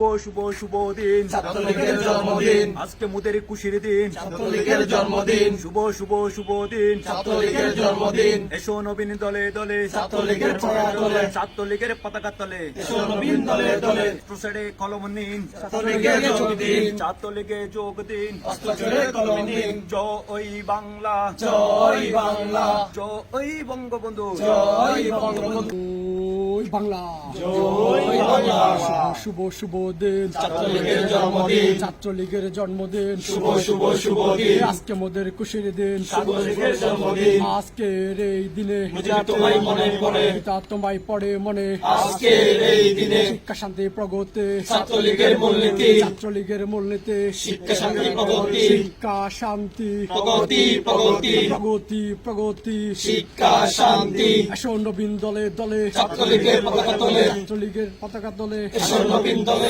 শুভ শুভ দিন। ছাত্রলীগের জন্মদিন। আজকে মোদের খুশির দিন। ছাত্রলীগের জন্মদিন। শুভ শুভ শুভ দিন। ছাত্রলীগের জন্মদিন। এসো নবীন দলে দলে। ছাত্রলীগের তলে ছাত্রলীগের পতাকা তলে। এসো নবীন দলে দলে। প্রসারে কলম নিন। ছাত্রলীগে যোগ দিন ছাত্রলীগে যোগ দিন। অস্ত্র চড়ে কলম দিন জয় বাংলা। জয় বাংলা। জয় বঙ্গবন্ধু। জয় বঙ্গবন্ধু। বাংলা। শুভ শুভ দিন। ছাত্রলীগের জন্মদিন। ছাত্রলীগের জন্মদিন। শুভ শুভ শুভ দিন। আজকে মোদের খুশির দিন। আজকের এই দিনে। তোমায় মনে পড়ে। পিতা তোমায় পড়ে মনে। আজকের এই দিনে। শিক্ষা শান্তি প্রগতি। ছাত্রলীগের মূলনীতি। ছাত্রলীগের মূলনীতি। শিক্ষা শান্তি প্রগতি। শিক্ষা শান্তি প্রগতি প্রগতি। প্রগতি প্রগতি। শিক্ষা শান্তি। এসো নবীন দলে দলে। ছাত্রলীগের পতাকা তলে। ছাত্রলীগের পতাকা দলে দলে।